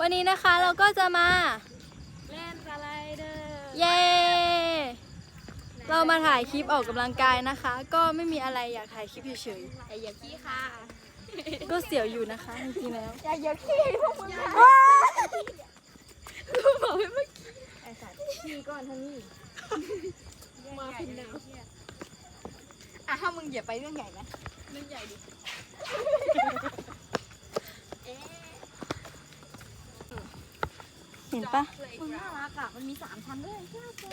วันนี้นะคะเราก็จะมา เล่นสไลเดอร์เย้เรามาถ่ายคลิปออกกำลังกายนะคะ ก็ไม่มีอะไรอยากถ่ายคลิปเฉยไอ้เหยียบขี้ค่ะๆก็เสียวอยู่นะคะจริงๆแล้วอย่าเหยียบขี้พวกมึงนะบอกไม่เมื่อกี้ไอ้สัตว์ขี้ก่อนเท่านี้มาพินแล้วอะถ้ามึงเหยียบไปเรื่องใหญ่นะเรื่องใหญ่ดิ ห็นปะมึงน่ารักอะ มันมีสามชั้นด้วยเชื่อเชื่อ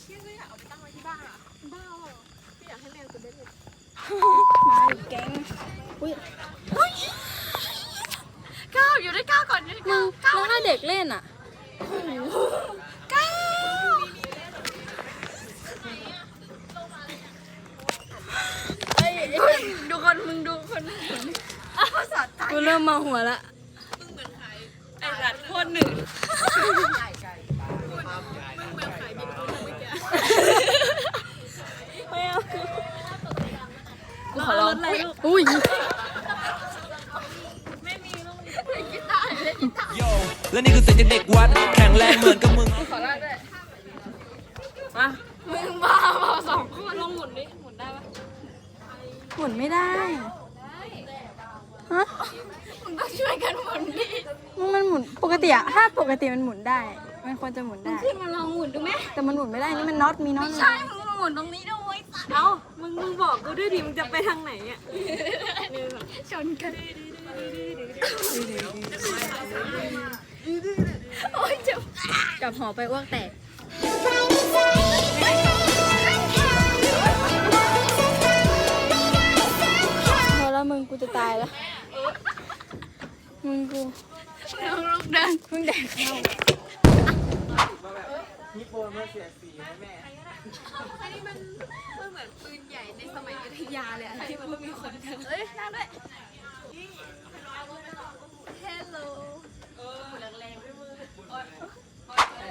เชื่อเลยอยากเอาไปตั้งไว้ที่บ้านอะบ้าเหรอพี่อยากให้แมวกูได้เลยมาอีกแก๊งอุ้ยก้าวอยู่ด้วยก้าวก่อนด้วยมึงแล้วถ้าเด็กเล่นอะดูคนมึงดูคนกูเริ่มเมาหัวละ ไอ้สัตว์โคตรหนึ่ง ไม่เอา กูขอร้องอุ้ยโยและนี่คือเสียงจากเด็กวัด แข็งแรงเหมือนกับมึง มึงบ้าเปล่าสองคนลองหมุนดิหมุนได้ปะหมุนไม่ได้ฮะมึงต้องช่วยกันหมุนดิมึงมันหมุนปกติอะถ้าปกติมันหมุนได้ มันควรจะหมุนได้ ขึ้นมาลองหมุนดูไหมแต่มันหมุนไม่ได้นี่มันน็อตมีน็อตใช่มึงหมุนตรงนี้ด้วยสัตว์ เอ้า มึงมึงบอกกูด้วยดิ มึงจะไปทางไหนอะชนกันโอ้ยเจ็บกลับหอไปอ้วกแตก พอแล้วมึงกูจะตายแล้ว มึงกูลูก เดินมึงแดกเข้ามันเหมือนปืนใหญ่ในสมัยอยุธยาเลยอะที่มันมีคนเดินเอ้ยนั่งด้วย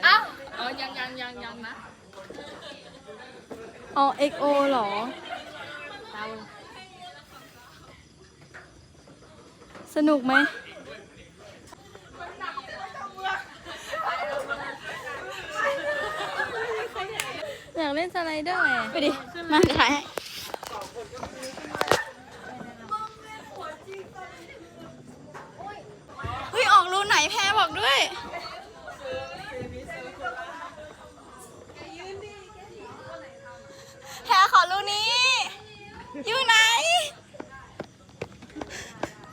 เอ้าอ๋อยังยังยังยังนะอ๋อ XO เหรอสนุกไหม อยาก เล่นสไลเดอร์ไงไปดิมาเดี๋ยวถ่ายให้ เฮ้ยออกรูไหนแพ้บอกด้วย แพ้ขอรูนี้ อยู่ไหน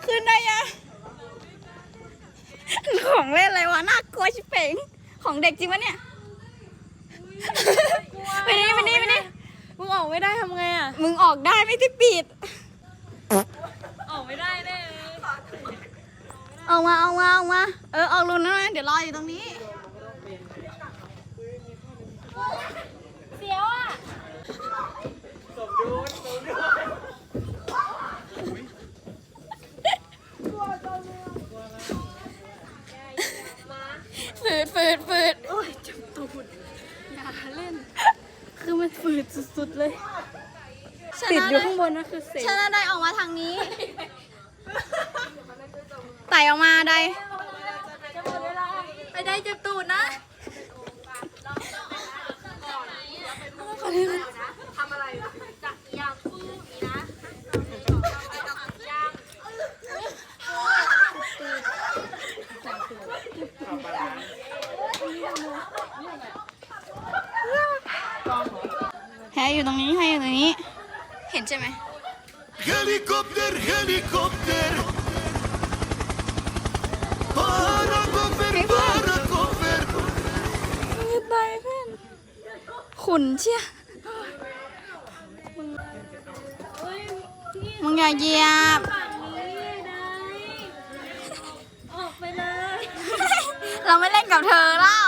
ขึ้นได้ยังของเล่นอะไรวะ น่ากลัวชิบเป่ง ของเด็กจริงปะเนี่ย ไปนี่ไปนี่ไปนี่ มึงออกไม่ได้ทำไงอะ มึงออกได้ไม่ได้ปิด ออกไม่ได้แน่เลย ออกมาออกมาออกมาเออออกรูนั้นนะเดี๋ยวรออยู่ตรงนี้ เสียวอะฝืดฝืดฝืดคือมันฝืดสุดๆเลยชติดนะอยู่ได้ข้างบนนะคือเสร็จชนะได้ออกมาทางนี้ ไต่ออกมาได้ไปได้เจ็บตูดนะแพ้อยู่ตรงนี้ให้อยู่ตรงนี้ เห็นใช่ไหม Helikopter, helikopter ขุนเชี่ยมึงอย่าเหยียบ ออกไปเลยเราไม่เล่นกับเธอเล่า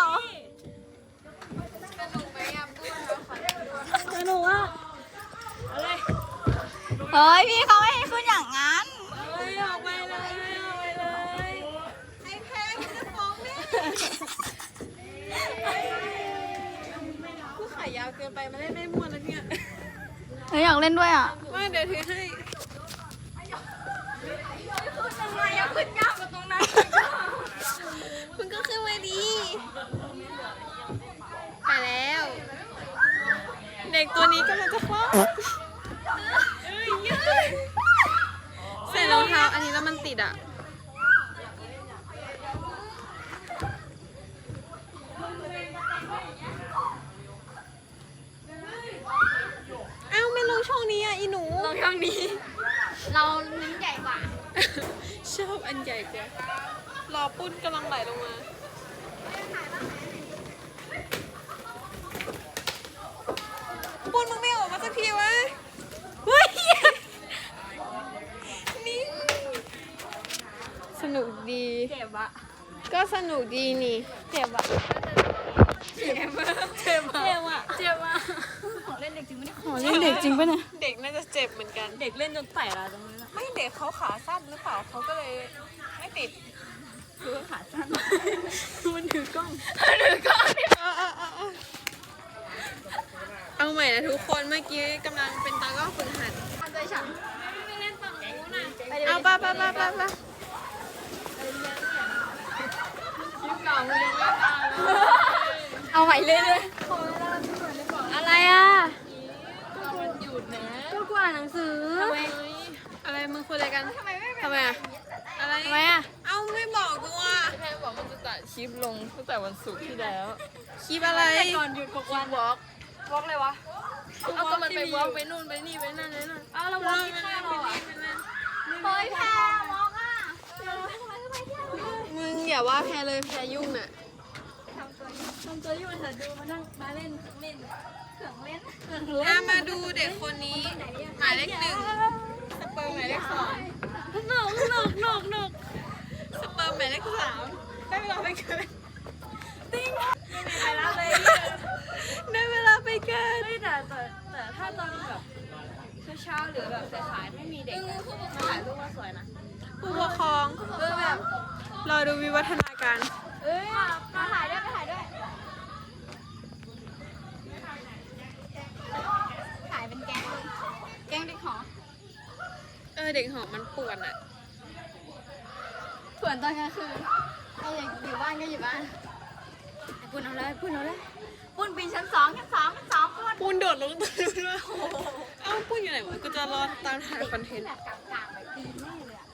สนุกอะเฮ้ยพี่เขาไม่ให้ กินไปมันเล่นไม่ม่วนแล้วเนี่ยเฮ้อยากเล่นด้วยอะ ว่าเดี๋ยวถือให้คุณก็ขึ้นมาดีมาแล้ว เด็กตัวนี้กำลังจะคลอดเส่รองเท้าอันนี้แล้วมันติดอะ อบอันใหญ่กว่ารอปุ้นกำลังไหลลงมา ปุ้นมึงไม่ออกมาสักทีวะเฮ้ยนี่ สนุกดี เจ็บอะก็สนุกดีนี่ เจ็บอะเจ็บอะเจ็บอะเจ็บอะเจ็บอะของเล่นเด็กจริงไม่ได้ของเล่นเด็กจริงปะเนี่ย เด็กน่าจะเจ็บเหมือนกัน เด็กเล่นจนไต่ละตรง นั้นอะไม่เด็กเขาขาสั้นหรือเปล่าเขาก็เลยไม่ติดคือขาสั้น มันถือกล้องหรือก็เอาใหม่นะทุกคนเมื่อกี้กำลังเป็นตากล้องฝึกหัดทำใจฉันเอาไปไปไปไปไปเอาใหม่เลยเลยอะไรอะก็กว่าหนังสือ อะไรมึงคุยอะไรกันทำไมไม่ทำไมอะอะไรทำไมอะเอาไม่บอกกูอะแม่บอกมันจะตัดคลิปลงตั้งแต่วันศุกร์ที่แล้วคลิปอะไรก่อนหยุดหกวันวอล์กวอล์กเลยวะเอาก็มันไปวอล์กไปนู่นไปนี่ไปนั่นไปนั่นเอาแล้ววอล์กที่ข้าวเราอะเฮ้ยแพรมองอะมึงอย่าว่าแพรเลยแพรยุ่งน่ะทำตัวที่มันจะดูมานั่งมาเล่นเล่นอะมาดูเด็กคนนี้ หมายเลขหนึ่งส เปิร์มหมายเลขสองหนุกหนุกหนุกหนุกสเปิร์มหมายเลขสามได้เวลาไปเกินไปแล้วเลยได้เวลาไปเกินเฮ้ยแต่แต่แต่ถ้าตอนแบบเช้าๆหรือแบบสายๆไม่มีเด็กอะมาถ่ายรูปว่าสวยนะผู้ปกครองเออแบบรอดูวิวัฒนาการเอ้ยมาถ่ายด้วยมาถ่ายด้วย ถ่ายเป็นแก๊งเลยแก๊งเด็กหอ เออเด็กหอมมันป่วนอะส่วนตอนกลางคืนเราอยากอยู่บ้านก็อยู่บ้านไอ้ปุ้นเอาเลยปุ้นเอาเลยปุ้นปีนชั้นสองชั้นสองชั้นสองปุ้นปูนโดดลงตัวด้วยเอ้าปูนอยู่ไหนวะกูจะรอตามถ่ายคอนเทนต์แบบกลางๆแบบปีนแน่เลยอะ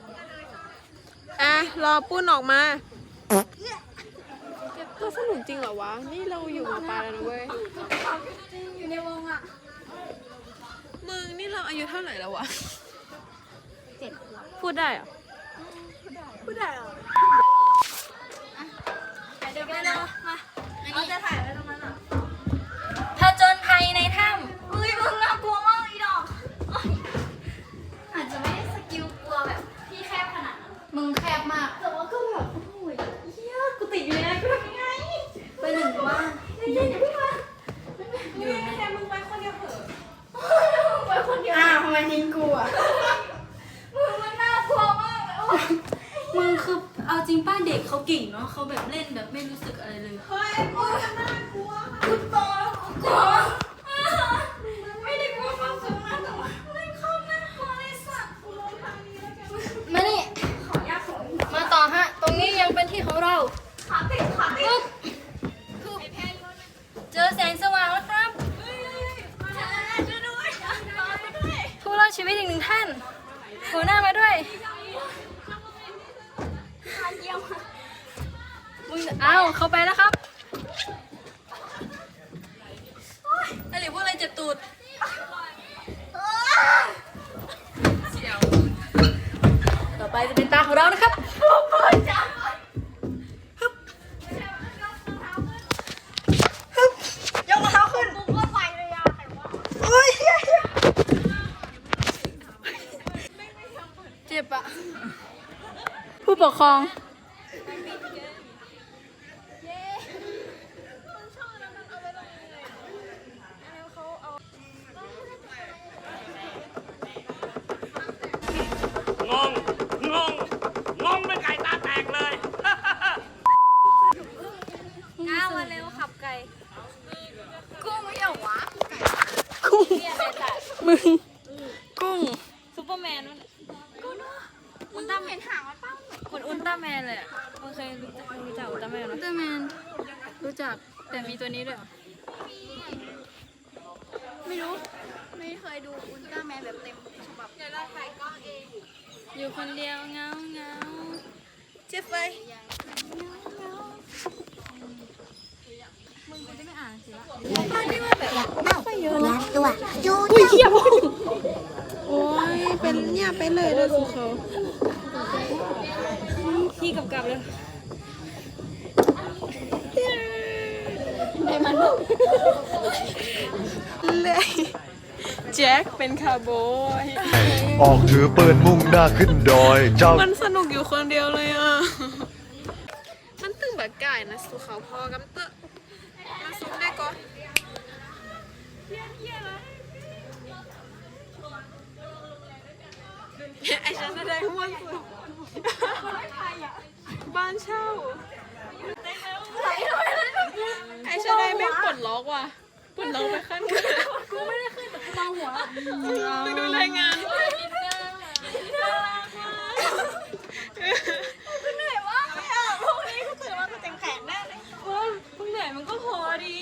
อะรอปูนออกมาก็สนุกจริงเหรอวะ นี่เราอยู่มาปลายแล้วนะเว้ย อยู่ในวงอะมึงนี่เราอายุเท่าไหร่แล้ววะเพูดขวบพูดได้เหรอ ปกครองง แต่มีตัวนี้ด้วยเหรอไม่รู้ ไม่เคยดูอุลตร้าแมนแบบเต็มฉบับเดี๋ยวเราถ่ายกล้องเอง อยู่คนเดียวเงาเงาเจ็บไปมึงกูจะไม่อ่านสิละตัวจูโอ้ยเป็นเนี่ยไปเลยเลยสุเขาพี่กำกับเลย เลยแจ็คเป็นคาร์โบยออกถือปืนมุ่งหน้าขึ้นดอย เจ้ามันสนุกอยู่คนเดียวเลยอะ มันตึงแบบก่ายนะสุเขาพอกำเตอะมาซุปได้ก่อนไอ้ฉันแสดงม่วนสุดบ้านเช่า ไอ้ฉันได้แม่งปลดล็อกว่ะปลดล็อกไปขั้นกูไม่ได้ขึ้นแต่กูมองหัวไปดูรายงานมึงเหนื่อยมันก็พอดี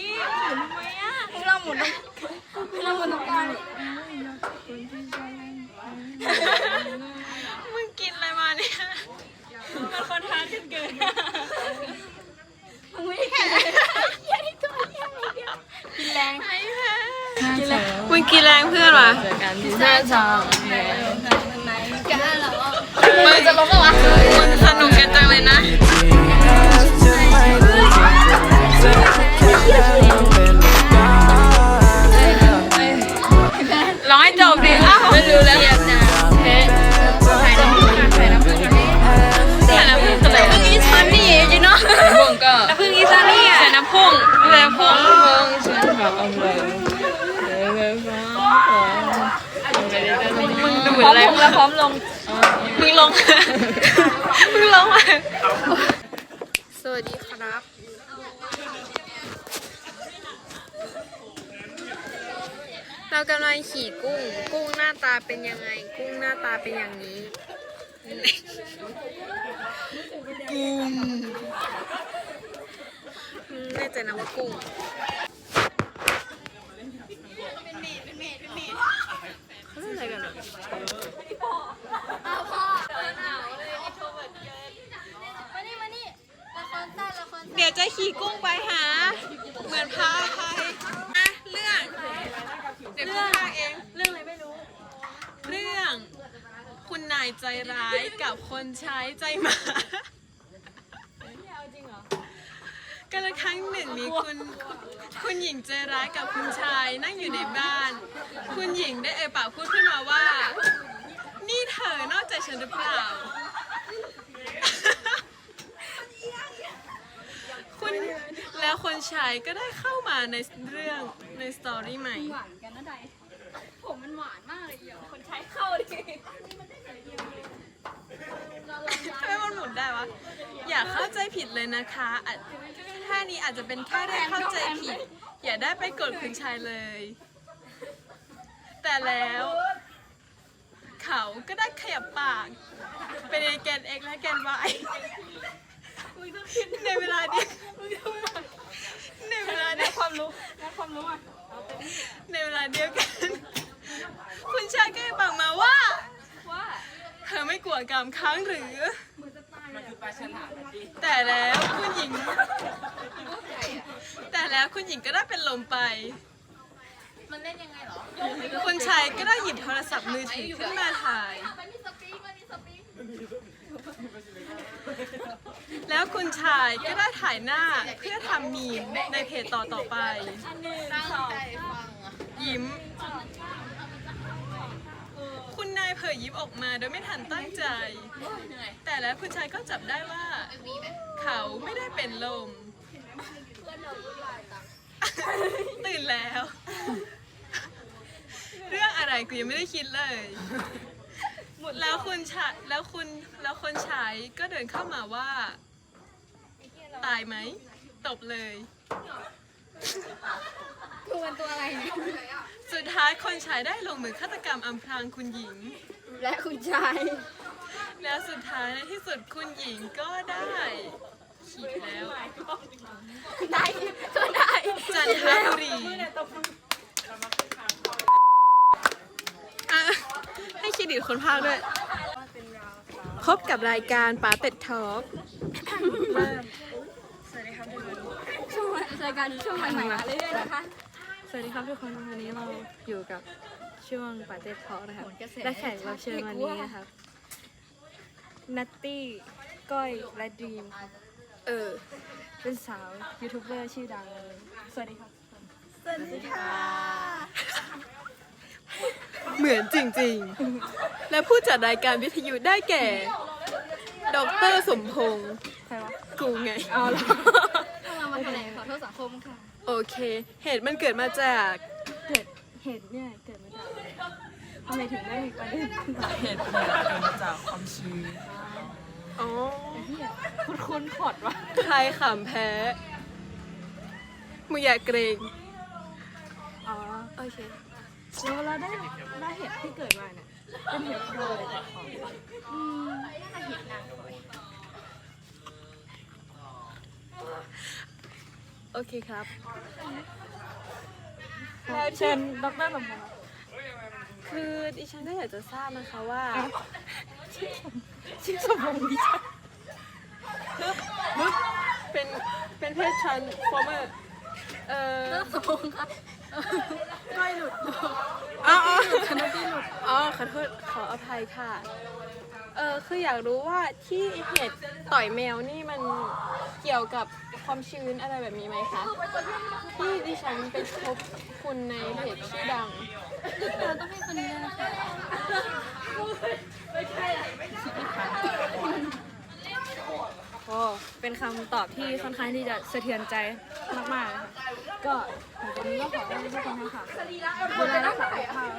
หมุนทำไมอะเราหมุนเราหมุนตรงกลาง มึงกินอะไรมาเนี่ย มันคอนทราสต์กันเกิน กินแรง ไอ้แพ้มึง กินแรงเพื่อนวะเจอกันที่หน้าจอมึงจะลงแล้ววะมึงสนุกกันจังเลยนะ มึงดูเหมือนอะไรแล้วพร้อมลงมึงลงมึงลงมาสวัสดีครับเรากำลังขี่กุ้ง กุ้งหน้าตาเป็นยังไง กุ้งหน้าตาเป็นอย่างนี้ กุ้งอืมแน่ใจนะว่ากุ้งเขาเล่นอะไรกันอะมานี่มานี่ละครสั้นละครสั้นเดี๋ยวจะขี่กุ้งไปหา เหมือนพาไปนะเรื่องเดี๋ยวกุ้งพาเอง เรื่องอะไรไม่รู้ เรื่อง คุณนายใจร้ายกับคนใช้ใจหมา กันละครั้งหนึ่งมีคุณคุณหญิงใจร้ายกับคุณชายนั่งอยู่ในบ้าน คุณหญิงได้เอ่ยปากพูดขึ้นมาว่า นี่เธอนอกใจฉันหรือเปล่า คุณแล้วคนชายก็ได้เข้ามาในเรื่องในสตอรี่ใหม่ หวานกันนะไดผมมันหวานมากเลยเดี๋ยวคนใช้เข้าดิ ทำไมมันหมุนได้วะ อย่าเข้าใจผิดเลยนะคะอาจแค่นี้อาจจะเป็นแค่ได้เข้าใจผิด อย่าได้ไปกดคุณชายเลย แต่แล้ว เขาก็ได้ขยับปาก เป็นในแกน x และแกน y ในเวลาเดียวในเวลาเดียวความรู้นะความรู้อะในเวลาเดียวกัน คุณชายก็ได้บอกมาว่า ว่า เธอไม่กลัวกรรมค้างหรือแต่แล้วคุณหญิง แต่แล้วคุณหญิงก็ได้เป็นลมไป มันเล่นยังไงเหรอคุณชายก็ได้หยิบโทรศัพท์มือถือขึ้นมาถ่ายแล้วคุณชายก็ได้ถ่ายหน้าเพื่อทำมีมในเพจต่อต่อๆไปยิ้มคุณนายเผยยิ้มออกมาโดยไม่ทันตั้งใจ แต่แล้วคุณชายก็จับได้ว่า เขาไม่ได้เป็นลม ตื่นแล้ว เรื่องอะไรกูยังไม่ได้คิดเลย แล้วคุณชายแล้วคุณแล้วคนใช้ก็เดินเข้ามาว่า ตายไหม ตบเลย คือมันตัวอะไรเนี่ย สุดท้ายคนใช้ได้ลงมือฆาตกรรมอำพรางคุณหญิง และคุณชาย แล้วสุดท้ายในที่สุดคุณหญิงก็ได้ขีดแล้ว ได้ก็ได้จันทบุรีอะให้เครดิตคนภาคด้วย พบกับรายการป๋าเป็ดทอล์กช่วงรายการช่วงใหม่ๆมาเรื่อยๆนะคะส วัสดีครับทุกคนวันนี้เราอยู่กับช่วงปาเต้ทอล์กนะครับ และแขกรับเชิญวันนี้นะครับนัตตี้ก้อยและดรีมครับเออ เป็นสาวยูทูบเบอร์ชื่อดังเลย สวัสดีครับเหมือนจริงๆ และผู้จัดรายการวิทยุได้แก่ ดรสมพงษ์ใครวะ กูไง เอาละ เรามาแถลงขอโทษสังคมค่ะ โอเค เหตุมันเกิดมาจากเหตุเหตุเนี่ยเกิดมาจากอะไรทำไมถึงได้มีประเด็นเหตุเกิดมาจากความชื้นอ๋อคุณคุณขอดวะใครขำแพ้มึงอย่าเกรงอ๋อโอเคแล้วเราได้ได้เหตุที่เกิดมาเนี่ยเป็นเหตุโดยจากของอืมน่าจะเห็นนาง โอเคครับเชิญดรสมพงษ์คือดิฉันก็อยากจะทราบนะคะว่าชื่อสมพงษ์ดิฉันเป็นเป็นเพศชันฟอร์เมอร์เอ่อสังคมค่ะอ๋ออ๋ออ๋อขอโทษขออภัยค่ะเออคืออยากรู้ว่าที่เหตุต่อยแมวนี่มันเกี่ยวกับ ความชื้นอะไรแบบนี้ไหมคะที่ดิฉันไปพบคุณในเพจชื่อดังเราต้องให้คนนี้แล้วนะคะโอ้เป็นคำตอบที่ค่อนข้างที่จะสะเทือนใจมากๆก็หลังจากนี้ก็ขอให้ทุกคนนะคะดูแลรักษาสุขภาพ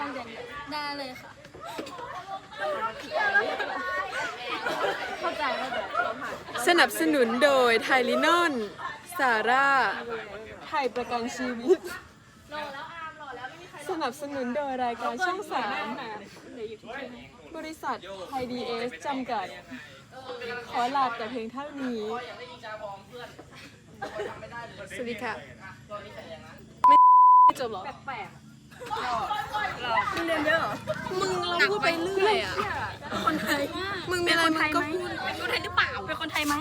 ตั้งใจเรียนได้เลยค่ะ เข้าใจเข้าใจผ่าน สนับสนุนโดยไทลินอนซาร่า ไทยประกันชีวิต สนับสนุนโดยรายการช่องสามบริษัทไทยดีเอสจำกัด ขอลาแต่เพียงเท่านี้ สวัสดีค่ะ ไม่จบหรอ มึงเราพูดไปเรื่อยอะ คนไทย มึงมีอะไรมึงก็พูดเป็นคนไทยหรือเปล่า เป็นคนไทยไหม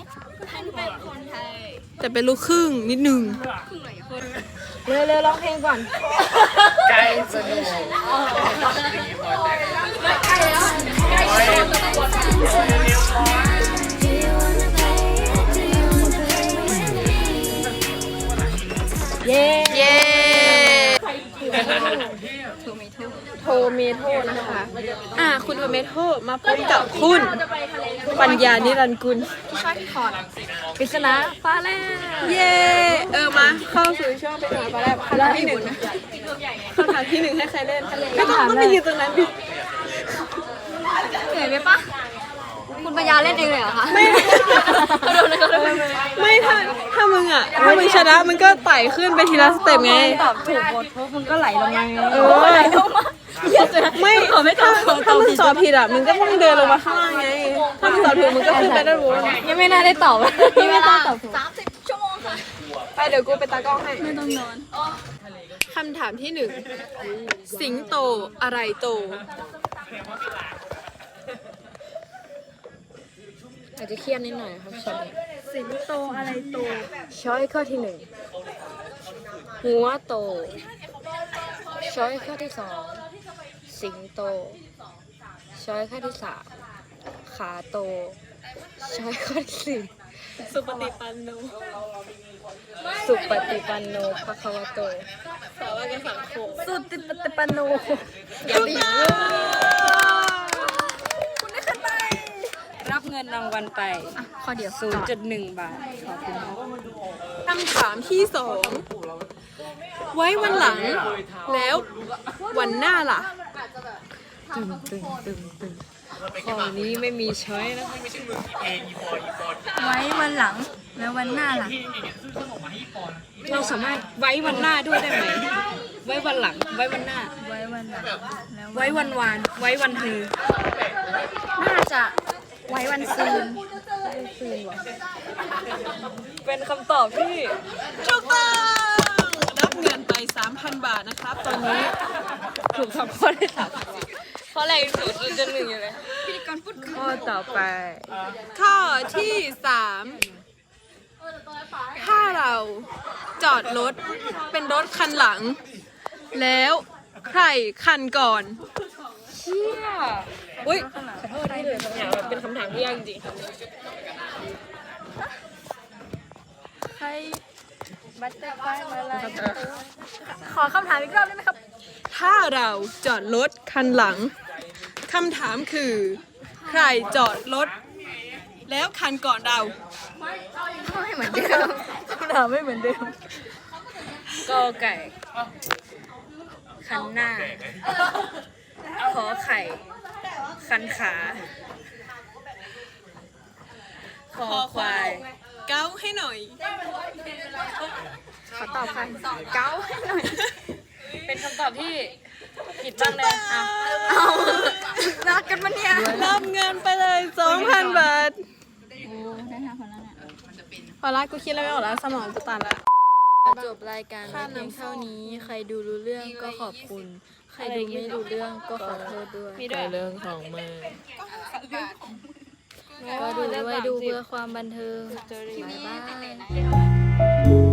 เป็นคนไทย แต่เป็นลูกครึ่งนิดนึงเร็วเร็วร้องเพลงก่อนเย้เย้ โทเมโทนะคะ อ่า คุณโทเมโทมาพบกับคุณ ปัญญานิรันดร์กุลปริศนาฟ้าแลบเย้เออ มาเข้าสู่ช่วงเป็นหาปลาแรกคำถามที่หนึ่งคำถามที่หนึ่งให้ใครเล่นไม่ต้องต้องไปยืนตรงนั้นดิเหนื่อยไหมปะ คุณปัญญาเล่นเองเลยเหรอคะไม่ไม่ถ้าถ้ามึงอะถ้ามึงชนะมึงก็ไต่ขึ้นไปทีละสเต็ปไงตอบถูกหมดเพราะมึงก็ไหลลงมาไงเออไม่ถ้าถ้ามึงตอบผิดอะมึงก็ต้องเดินลงมาข้างล่างไงถ้ามึงตอบถูกมึงก็ขึ้นไปด้านบนยังไม่น่าได้ตอบพี่ไม่ต้องตอบถูกสามสิบชั่วโมงค่ะไปเดี๋ยวกูไปตากล้องให้ไม่ต้องนอนคำถามที่หนึ่งสิงโตอะไรโต อาจจะเครียดนิดหน่อยครับชอบสิงโตอะไรโต ช้อยข้อที่หนึ่งหัวโต ช้อยข้อที่สองสิงโต ช้อยข้อที่สามขาโต ช้อยข้อที่สี่สุปฏิปันโน สุปฏิปันโนภะคะวะโต สาวกสังคมสุติปฏิปันโนอย่าดีรับ เงินรางวัลไป ข้อเดียว0.1บาท ขอบคุณครับคำถามที่สองไว้วันหลัง แล้ววันหน้าล่ะ ตึงตึงตึงตึงข้อนี้ไม่มีช้อยนะไว้วันหลังแล้ววันหน้าล่ะ เราสามารถไว้วันหน้าด้วยได้ไหม ไว้วันหลัง ไว้วันหน้า ไว้วันหลังแล้วไว้วันวาน ไว้วันเธอน่าจะ ไว้วันซืนเป็นคำตอบที่ถูกต้องรับเงินไป 3,000 บาทนะครับ ตอนนี้ถูกทำข้อได้สามข้อแรกสุดจะหนึ่งอยู่เลยข้อต่อไป ข้อที่3ถ้าเราจอดรถเป็นรถคันหลัง แล้วใครคันก่อนเชี่ย อุ้ยขอโทษที่เลยคำถามแบบเป็นคำถามที่ยากจริงใครบัตเตอร์ไฟมาอะไรขอคำถามอีกรอบได้ไหมครับ ถ้าเราจอดรถคันหลังคำถามคือ ใครจอดรถ แล้วคันก่อนเรา ไม่เหมือนเดิมคำถามไม่เหมือนเดิมกอไก่คันหน้าขอไข่ คันขา คอควาย เก้าให้หน่อย ขอตอบค่ะเก้าให้หน่อย เป็นคำตอบที่ผิดบ้างเลยอะเอารักกันมาเนี่ยรับเงินไปเลย2,000บาทพอละกูคิดแล้วไม่ออกแล้วสมองกูตันละจบรายการเพียงเท่านี้ ใครดูรู้เรื่องก็ขอบคุณ ใครดูไม่รู้เรื่องก็ขอโทษด้วยเรื่องของมึงก็ดูไว้ดูเพื่อความบันเทิงบ๊ายบาย